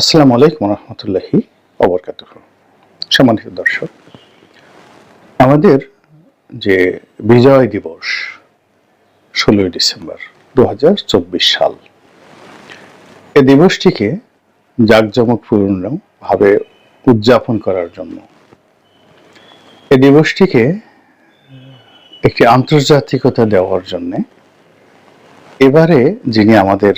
আসসালামু আলাইকুম রহমতুল্লাহি অবরকাত সম্মানিত দর্শক, আমাদের যে বিজয় দিবস ষোলোই ডিসেম্বর দু হাজার চব্বিশ সাল, এ দিবসটিকে জাঁকজমকপূর্ণভাবে উদযাপন করার জন্য, এ দিবসটিকে একটি আন্তর্জাতিকতা দেওয়ার জন্যে এবারে যিনি আমাদের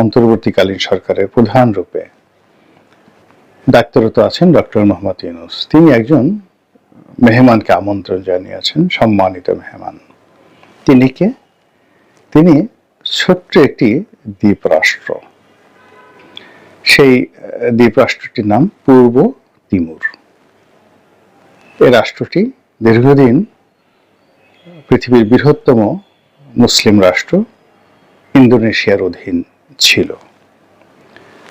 অন্তর্বর্তীকালীন সরকারের প্রধান রূপে ডাক্তারত আছেন ডক্টর মোহাম্মদ ইউনুস। তিনি একজন মেহমানকে আমন্ত্রণ জানিয়েছেন সম্মানিত মেহমান। তিনি কে? তিনি ছোট্ট একটি দ্বীপ রাষ্ট্র সেই আহ, দ্বীপ রাষ্ট্রটির নাম পূর্ব তিমুর। এই রাষ্ট্রটি দীর্ঘদিন পৃথিবীর বৃহত্তম মুসলিম রাষ্ট্র ইন্দোনেশিয়ার অধীন। ছিল।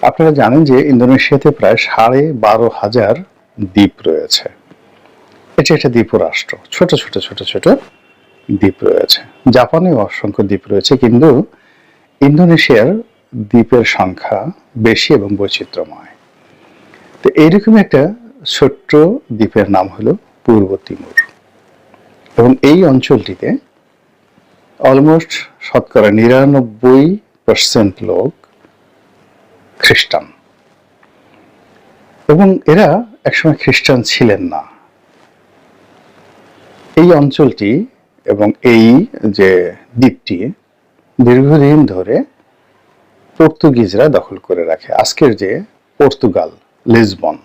আপনারা জানেন যে ইন্দোনেশিয়াতে প্রায় সাড়ে বারো হাজার দ্বীপ রয়েছে। এটি একটা দ্বীপ রাষ্ট্র ছোট ছোট ছোট ছোট দ্বীপ রয়েছে। জাপানেও অসংখ্য দ্বীপ রয়েছে, কিন্তু ইন্দোনেশিয়ার দ্বীপের সংখ্যা বেশি এবং বৈচিত্র্যময়। তো এইরকম একটা ছোট্ট দ্বীপের নাম হলো পূর্ব তিমুর। এবং এই অঞ্চলটিতে অলমোস্ট শতকরা নিরানব্বই পার্সেন্ট লোক খ্রিস্টান। এবং এরা একসময় খ্রিস্টান ছিলেন না। এই অঞ্চলটি এবং এই যে দ্বীপটি দীর্ঘদিন ধরে পর্তুগিজরা দখল করে রাখে। আজকের যে পর্তুগাল, লিসবন।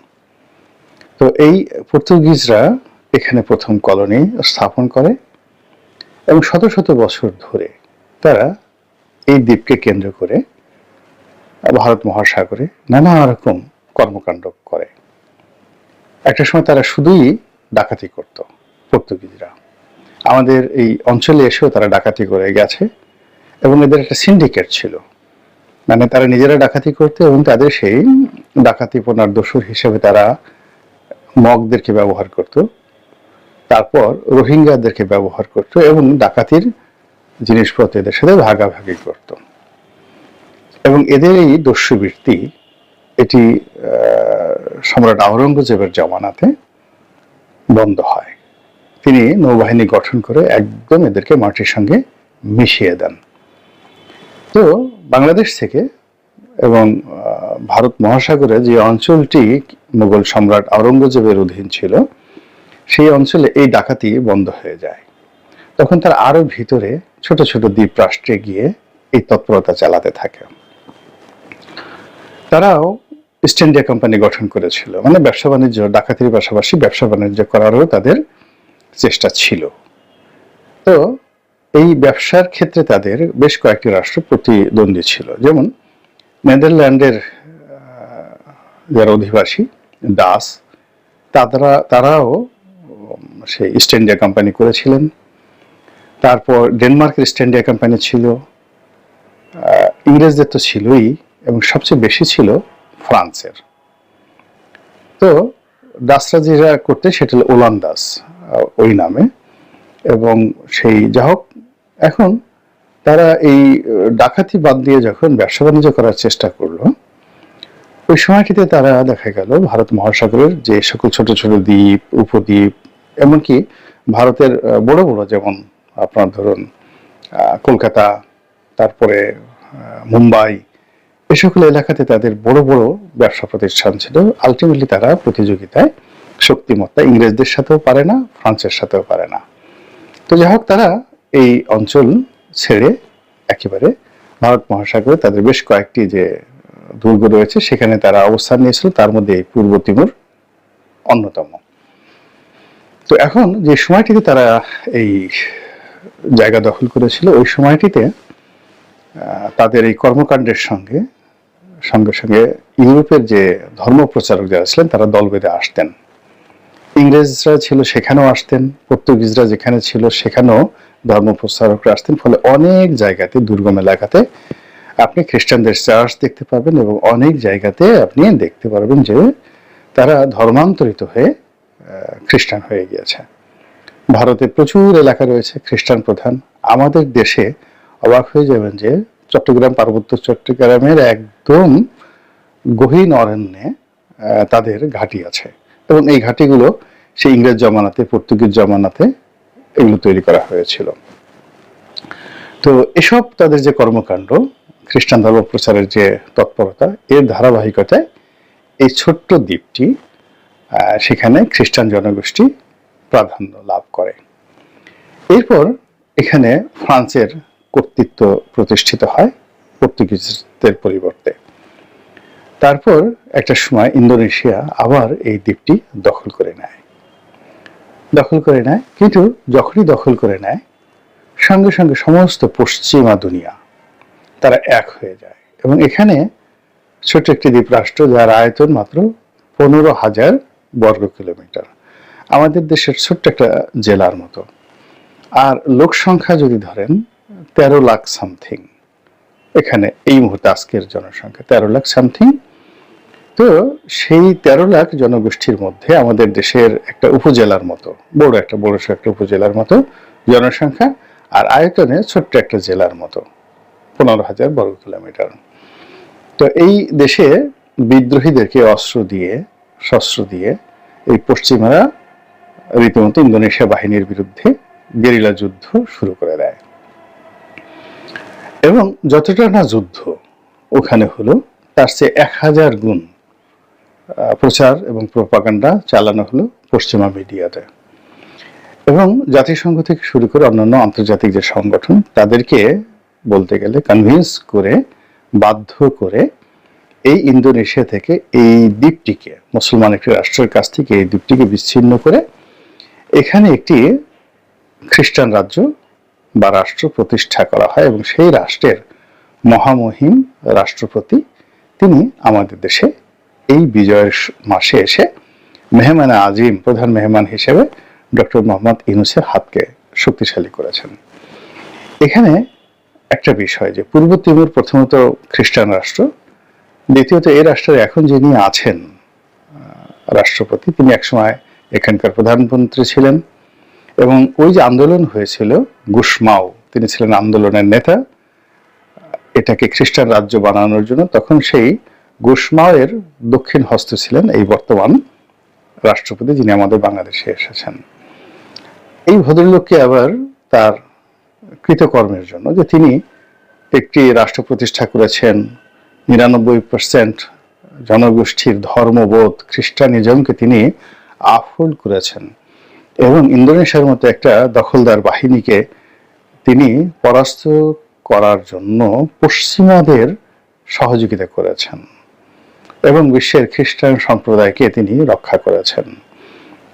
তো এই পর্তুগিজরা এখানে প্রথম কলোনি স্থাপন করে এবং শত শত বছর ধরে তারা এই দ্বীপকে কেন্দ্র করে ভারত মহাসাগরে নানা রকম কর্মকাণ্ড করে। একটা সময় তারা শুধুই ডাকাতি করত, পর্তুগিজরা। আমাদের এই অঞ্চলে এসেও তারা ডাকাতি করে গেছে এবং এদের একটা সিন্ডিকেট ছিল। মানে তারা নিজেরা ডাকাতি করতে এবং তাদের সেই ডাকাতি পোনার দোষর হিসেবে তারা মগদেরকে ব্যবহার করত, তারপর রোহিঙ্গাদেরকে ব্যবহার করত এবং ডাকাতির জিনিসপত্র এদের সাথে ভাগাভাগি করত। এবং এদের এই দস্যুবৃত্তি এটি সম্রাট আওরঙ্গজেবের জমানাতে বন্ধ হয়। তিনি নৌবাহিনী গঠন করে একদম এদেরকে মাটির সঙ্গে মিশিয়ে দেন। তো বাংলাদেশ থেকে এবং ভারত মহাসাগরে যে অঞ্চলটি মুঘল সম্রাট আওরঙ্গজেবের অধীন ছিল, সেই অঞ্চলে এই ডাকাতি বন্ধ হয়ে যায়। তখন তার আরও ভিতরে ছোট ছোট দ্বীপ রাষ্ট্রে গিয়ে এই তৎপরতা চালাতে থাকে। তারাও ইস্ট ইন্ডিয়া কোম্পানি গঠন করেছিল। মানে ব্যবসা বাণিজ্য, ডাকাতির পাশাপাশি ব্যবসা বাণিজ্য করারও তাদের চেষ্টা ছিল। তো এই ব্যবসার ক্ষেত্রে তাদের বেশ কয়েকটি রাষ্ট্র প্রতিদ্বন্দ্বী ছিল। যেমন নেদারল্যান্ডের যারা অধিবাসী, দাস তারা তারাও সেই ইস্ট ইন্ডিয়া কোম্পানি করেছিলেন। তারপর ডেনমার্কের ইস্ট ইন্ডিয়া কোম্পানি ছিল। ইংরেজদের তো ছিলই এবং সবচেয়ে বেশি ছিল ফ্রান্সের। তো ডাসরা যেটা করতে সেটা হলো ওলান্দাস ওই নামে। এবং সেই যা হোক, এখন তারা এই ডাকাতি বাদ দিয়ে যখন ব্যবসা বাণিজ্য করার চেষ্টা করল, ওই সময়টিতে তারা দেখা গেল ভারত মহাসাগরের যে সকল ছোট ছোট দ্বীপ, উপদ্বীপ, এমনকি ভারতের বড় বড় যেমন আপনার ধরুন কলকাতা, তারপরে মুম্বাই, এ সকল এলাকাতে তাদের বড় বড় ব্যবসা প্রতিষ্ঠান ছিল। আলটিমেটলি তারা প্রতিযোগিতায় শক্তিমত্তা ইংরেজদের সাথেও পারে না, ফ্রান্সের সাথেও পারে না। তো যাই হোক, তারা এই অঞ্চল ছেড়ে একেবারে ভারত মহাসাগরে তাদের বেশ কয়েকটি যে দুর্গ রয়েছে, সেখানে তারা অবস্থান নিয়েছিল। তার মধ্যে পূর্ব তিমুর অন্যতম। তো এখন যে সময়টিতে তারা এই জায়গা দখল করেছিল, ওই সময়টিতে তাদের এই কর্মকাণ্ডের সঙ্গে সঙ্গে সঙ্গে ইউরোপের যে ধর্ম প্রচারক যারা ছিলেন, তারা দল বেঁধে আসতেন। ইংরেজরা ছিল সেখানেও আসতেন, পর্তুগিজরা যেখানে ছিল সেখানেও ধর্ম প্রচারকরা আসতেন, ফলে অনেক জায়গাতে, দুর্গম এলাকাতে আপনি খ্রিস্টানদের চার্চ দেখতে পাবেন এবং অনেক জায়গাতে আপনি দেখতে পারবেন যে তারা ধর্মান্তরিত হয়ে খ্রিস্টান হয়ে গিয়েছে। ভারতে প্রচুর এলাকা রয়েছে খ্রিস্টান প্রধান। আমাদের দেশে অবাক হয়ে যাবেন যে চট্টগ্রাম পার্বত্য চট্টগ্রামের একদম গহীন অরণ্যে তাদের ঘাঁটি আছে। এবং এই ঘাঁটিগুলো সেই ইংরেজ জমানাতে, পর্তুগিজ জমানাতে এগুলো তৈরি করা হয়েছিল। তো এসব তাদের যে কর্মকাণ্ড, খ্রিস্টান ধর্ম প্রচারের যে তৎপরতা, এর ধারাবাহিকতায় এই ছোট্ট দ্বীপটি সেখানে খ্রিস্টান জনগোষ্ঠী প্রাধান্য লাভ করে। এরপর এখানে ফ্রান্সের কর্তৃত্ব প্রতিষ্ঠিত হয় পর্তুগিজদের পরিবর্তে। তারপর একটা সময় ইন্দোনেশিয়া আবার এই দ্বীপটি দখল করে নেয়। দখল করে নেয়, কিন্তু যখনই দখল করে নেয়, সঙ্গে সঙ্গে সমস্ত পশ্চিমা দুনিয়া তারা এক হয়ে যায় এবং এখানে ছোট একটি দ্বীপ রাষ্ট্র যার আয়তন মাত্র পনেরো হাজার বর্গ কিলোমিটার আমাদের দেশের ছোট্ট একটা জেলার মতো। আর লোক সংখ্যা যদি ধরেন, তেরো লাখ সামথিং এখানে এই মুহূর্তে আজকের জনসংখ্যা তেরো লাখ সামথিং তো সেই তেরো লাখ জনগোষ্ঠীর মধ্যে আমাদের দেশের একটা উপজেলার মতো, বড় একটা বড় একটা উপজেলার মতো জনসংখ্যা আর আয়তনে ছোট্ট একটা জেলার মতো, পনেরো হাজার বর্গ কিলোমিটার। তো এই দেশে বিদ্রোহীদেরকে অস্ত্র দিয়ে শস্ত্র দিয়ে এই পশ্চিমারা রীতিমতো ইন্দোনেশিয়া বাহিনীর বিরুদ্ধে গেরিলা যুদ্ধ শুরু করে দেয়। এবং যতটা না যুদ্ধ, ওখানে হলো তার চেয়ে এক হাজার গুণ প্রচার এবং প্রপাগান্ডা চালানো হলো পশ্চিমা মিডিয়াতে। এবং জাতিসংঘ থেকে শুরু করে অন্যান্য আন্তর্জাতিক যে সংগঠন, তাদেরকে বলতে গেলে কনভিন্স করে, বাধ্য করে এই ইন্দোনেশিয়া থেকে এই দ্বীপটিকে মুসলমান একটি রাষ্ট্রের কাছ থেকে এই দ্বীপটিকে বিচ্ছিন্ন করে এখানে একটি খ্রিস্টান রাজ্য বা রাষ্ট্র প্রতিষ্ঠা করা হয় এবং সেই রাষ্ট্রের মহামহিম রাষ্ট্রপতি তিনি আমাদের দেশে এই বিজয়ের মাসে এসে মেহমান আজিম, প্রধান মেহমান হিসেবে ডক্টর মোহাম্মদ ইউনুসের হাতকে শক্তিশালী করেছেন। এখানে একটা বিষয় যে পূর্ব তিমুর প্রথমত খ্রিস্টান রাষ্ট্র, দ্বিতীয়ত এই রাষ্ট্রের এখন যিনি আছেন রাষ্ট্রপতি, তিনি একসময় এখানকার প্রধানমন্ত্রী ছিলেন এবং ওই যে আন্দোলন হয়েছিল গুসমাও তিনি ছিলেন আন্দোলনের নেতা। এটাকে খ্রিস্টান রাজ্য বানানোর জন্য তখন সেই গুসমাওয়ের দক্ষিণ হস্ত ছিলেন এই বর্তমান রাষ্ট্রপতি যিনি আমাদের বাংলাদেশে এসেছেন। এই ভদ্রলোককে আবার তার কৃতকর্মের জন্য যে তিনি একটি রাষ্ট্র প্রতিষ্ঠা করেছেন, নিরানব্বই পার্সেন্ট জনগোষ্ঠীর ধর্মবোধ, খ্রিস্টানিজমকে তিনি আফুল করেছেন। এবং ইন্দোনেশিয়ার মতো একটা দখলদার বাহিনীকে তিনি পরাস্ত করার জন্য পশ্চিমাদের সহযোগিতা করেছেন এবং বিশ্বের খ্রিস্টান সম্প্রদায়কে তিনি রক্ষা করেছেন।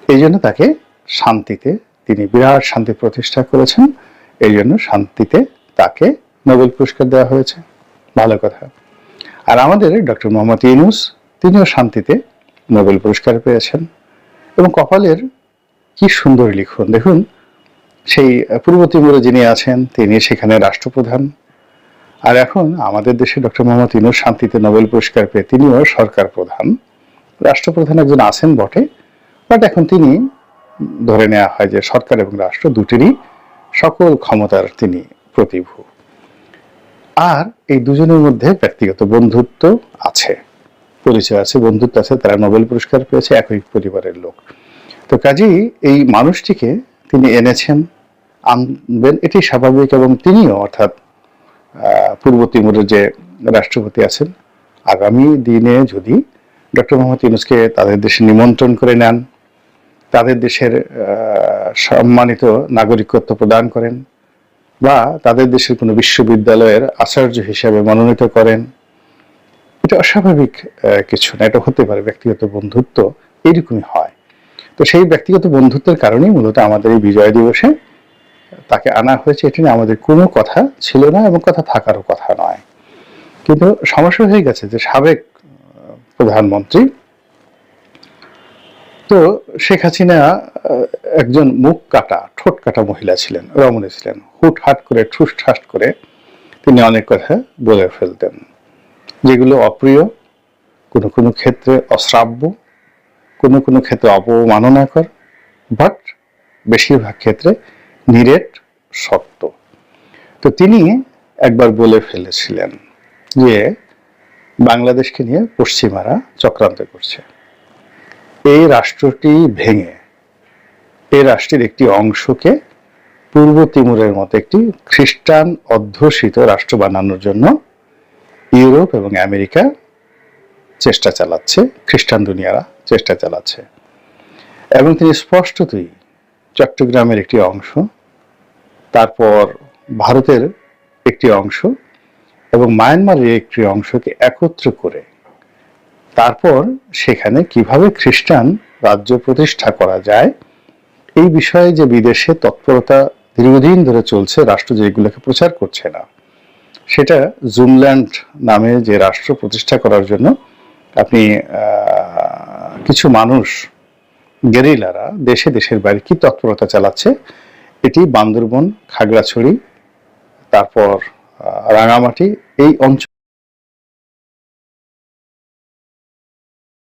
এই জন্য তাকে শান্তিতে, তিনি বিরাট শান্তি প্রতিষ্ঠা করেছেন। এই জন্য শান্তিতে তাকে নোবেল পুরস্কার দেওয়া হয়েছে। ভালো কথা। আর আমাদের ডক্টর মোহাম্মদ ইউনুস, তিনিও শান্তিতে নোবেল পুরস্কার পেয়েছেন। এবং কপালের কি সুন্দর লিখন। দেখুন, সেই পূর্ব তিমুরে যিনি আছেন, তিনি সেখানে রাষ্ট্রপ্রধান। আর এখন আমাদের দেশে ডক্টর মোহাম্মদ ইউনুস শান্তিতে নোবেল পুরস্কার পেয়ে তিনিও সরকার প্রধান। রাষ্ট্রপ্রধান একজন আছেন বটে, বাট এখন তিনি ধরে নেওয়া হয় যে সরকার এবং রাষ্ট্র দুটিরই সকল ক্ষমতার তিনি প্রতিভূ। আর এই দুজনের মধ্যে ব্যক্তিগত বন্ধুত্ব আছে। পরিচয় আছে, বন্ধুত্ব আছে, তারা নোবেল পুরস্কার পেয়েছে, একই পরিবারের লোক। তো কাজেই এই মানুষটিকে তিনি এনেছেন, আনবেন, এটি স্বাভাবিক এবং তিনিও অর্থাৎ পূর্ব তিমুরের যে রাষ্ট্রপতি আছেন, আগামী দিনে যদি ডক্টর মোহাম্মদ ইউনুসকে তাদের দেশে নিমন্ত্রণ করে নেন, তাদের দেশের সম্মানিত নাগরিকত্ব প্রদান করেন, বা তাদের দেশের কোনো বিশ্ববিদ্যালয়ের আচার্য হিসেবে মনোনীত করেন এটা অস্বাভাবিক কিছু না, এটা হতে পারে ব্যক্তিগত বন্ধুত্ব, এরকমই হয়। তো সেই ব্যক্তিগত বন্ধুত্বের কারণেই মূলত আমাদের এই বিজয় দিবসে তাকে আনা হয়েছে। এটি নিয়ে আমাদের কোনো কথা ছিল না এবং কথা থাকারও কথা নয়। কিন্তু সমস্যা হয়ে গেছে যে সাবেক প্রধানমন্ত্রী, তো শেখ হাসিনা একজন মুখ কাটা, ঠোঁট কাটা মহিলা ছিলেন, রমণী ছিলেন। হুট হাট করে ঠুস ঠাস করে তিনি অনেক কথা বলে ফেলতেন। যেগুলো অপ্রিয়, কোনো কোনো ক্ষেত্রে অশ্রাব্য, কোনো কোনো ক্ষেত্রে অপমাননাকর বাট বেশিরভাগ ক্ষেত্রে নিরেট সত্য তো তিনি একবার বলে ফেলেছিলেন যে বাংলাদেশকে নিয়ে পশ্চিমারা চক্রান্ত করছে। এই রাষ্ট্রটি ভেঙে, এই রাষ্ট্রের একটি অংশকে পূর্ব তিমুরের মতো একটি খ্রিস্টান অধ্যুষিত রাষ্ট্র বানানোর জন্য ইউরোপ এবং আমেরিকা চেষ্টা চালাচ্ছে, খ্রিস্টান দুনিয়ারা চেষ্টা চালাচ্ছে। এবং তিনি স্পষ্টতই চট্টগ্রামের একটি অংশ, তারপর ভারতের একটি অংশ এবং মায়ানমারের একটি অংশকে একত্র করে তারপর সেখানে কীভাবে খ্রিস্টান রাজ্য প্রতিষ্ঠা করা যায়, এই বিষয়ে যে বিদেশে তৎপরতা দীর্ঘদিন ধরে চলছে, রাষ্ট্র যেগুলোকে প্রচার করছে না। সেটা জুমল্যান্ড নামে যে রাষ্ট্র প্রতিষ্ঠা করার জন্য আপনি কিছু মানুষ, গেরিলারা দেশে দেশের বাইরে কি তৎপরতা চালাচ্ছে, এটি বান্দরবন, খাগড়াছড়ি, তারপর রাঙামাটি, এই অঞ্চল